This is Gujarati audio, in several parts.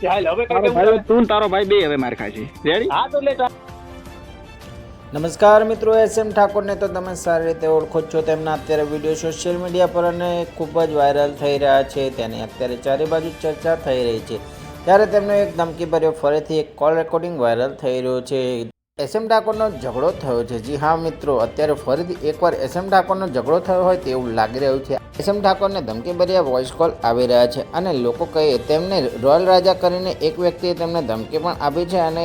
છે. હાલ હવે કઈ ભાઈ તું તારો ભાઈ બે હવે માર ખાશે. રેડી હા તો લે નમસ્કાર મિત્રો એસ એમ ઠાકોરને તો તમે સારી રીતે ઓળખો છો. તેમના અત્યારે વીડિયો સોશિયલ મીડિયા પર અને ખૂબ જ વાયરલ થઈ રહ્યા છે. તેની અત્યારે ચારે બાજુ ચર્ચા થઈ રહી છે. ત્યારે તેમનો એક ધમકીભર્યો ફરીથી એક કોલ રેકોર્ડિંગ વાયરલ થઈ રહ્યો છે. એસ એમ ઠાકોરનો ઝઘડો થયો છે. જી હા મિત્રો, અત્યારે ફરીથી એકવાર એસ એમ ઠાકોરનો ઝઘડો થયો હોય તેવું લાગી રહ્યું છે. એસ એમ ઠાકોરને ધમકીભર્યા વોઇસ કોલ આવી રહ્યા છે અને લોકો કહે, તેમને રોયલ રાજા કરીને એક વ્યક્તિએ તેમને ધમકી પણ આપી છે અને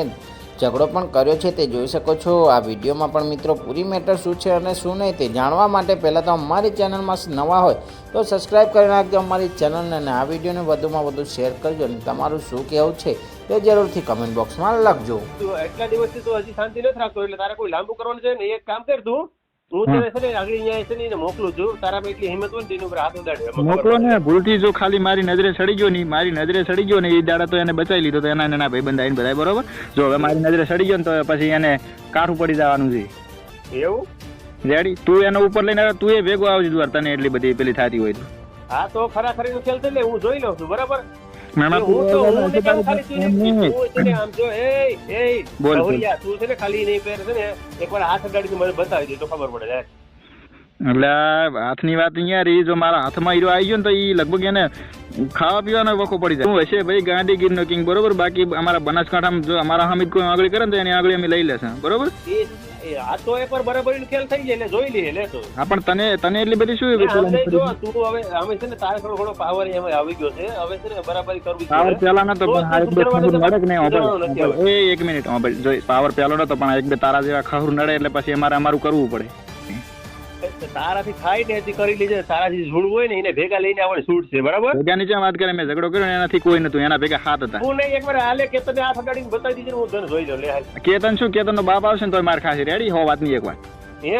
ઝઘડો પણ કર્યો છે, તે જોઈ શકો છો. આ વિડીયોમાં પણ મિત્રો પૂરી મેટર શું છે અને શું નહીં તે જાણવા માટે પહેલાં તો અમારી ચેનલમાં નવા હોય તો સબસ્ક્રાઈબ કરી નાખજો અમારી ચેનલને અને આ વિડીયોને વધુમાં વધુ શેર કરજો અને તમારું શું કહેવું છે તે જરૂરથી કમેન્ટ બોક્સમાં લખજો. એટલા દિવસથી તો હજી શાંતિ નથી રાખતો, એટલે તારે કોઈ લાંબુ કરવાનું છે ને એક કામ કર તું. હું તને છે ને આગળ અહીંયા છે ને મોકલું છું. તારામાં એટલી હિંમત હોય ને તેની ઉપર હાથ ઉડાડે. મોકલો ને ભૂલથી જો ખાલી મારી નજરે સડી ગયો નહીં મારી નજરે સડી ગયો ને એ દાડા તો એને બચાવી લીધો તો એના નાના ભાઈબંધ આવીને બધા બરોબર? જો હવે મારી નજરે સડી ગયો ને તો પછી એને કાઠું પડી જવાનું છે. એવું? રેડી તું એનો ઉપર લઈને તું એ ભેગો આવજે તને એટલી બધી પેલી થતી હોય તો. હા તો ખરા ખરી ખેલ છે લે હું જોઈ લઉં છું બરાબર? મેમાં હું તો હું ને કેમ ખાલી તું એમ ને- નહીં. તું છે ને આમ જો એ એ. બોલ, બોલ. તું છે ને ખાલી નહીં પહેરે છે ને એકવાર હાથ અડાડીને મને બતાવી દે તો ખબર પડે જાય એટલે હાથની વાત અહીંયા રહી જો મારા હાથમાં હીરો આવી ગયો ને તો એ લગભગ એને ખાવા પીવાનો વખો પડી જાય. હશે ભાઈ ગાંધીગીરનો કિંગ બરોબર? બાકી અમારા બનાસકાંઠામાં જો અમારા હામિદ કોઈ આગળ કરે ને તો એની આગળ અમે લઈ લેશે બરોબર? આ તો એકવાર બરાબર ખેલ થઈ જાય એટલે જોઈ લઈએ લે તો. હા પણ તને તને એટલી બધી શું જો તું હવે અમે છે ને તારે થોડો ઘણો પાવર એમાં આવી ગયો છે. હવે છે ને બરાબરી કરવી પાવર પેલા નતો પણ આ એક બે સુધારવાનું નડે કે નહીં? એ એક મિનિટ. જોઈ પાવર પેલો નતો પણ આ એક બે તારા જેવા ખરું નડે એટલે પછી અમારે અમારું કરવું પડે. તારાથી થાય ને એથી કરી લીધે તારાથી ઝૂડ હોય ને એને ભેગા લઈને આવવાની છૂટ છે બરાબર? ભેગાની જેમ વાત કરે મેં ઝઘડો કર્યો ને એનાથી કોઈ નતું એના ભેગા હાથ હતા. હું નહીં એકવાર હાલે કે તને હાથ અડાડીને બતાવી દીધી હું તને જોઈ લઉં લે કેતન શું કેતન નો બાપ આવશે ને તો માર ખાશે. રેડી હો વાત નહીં એક વાર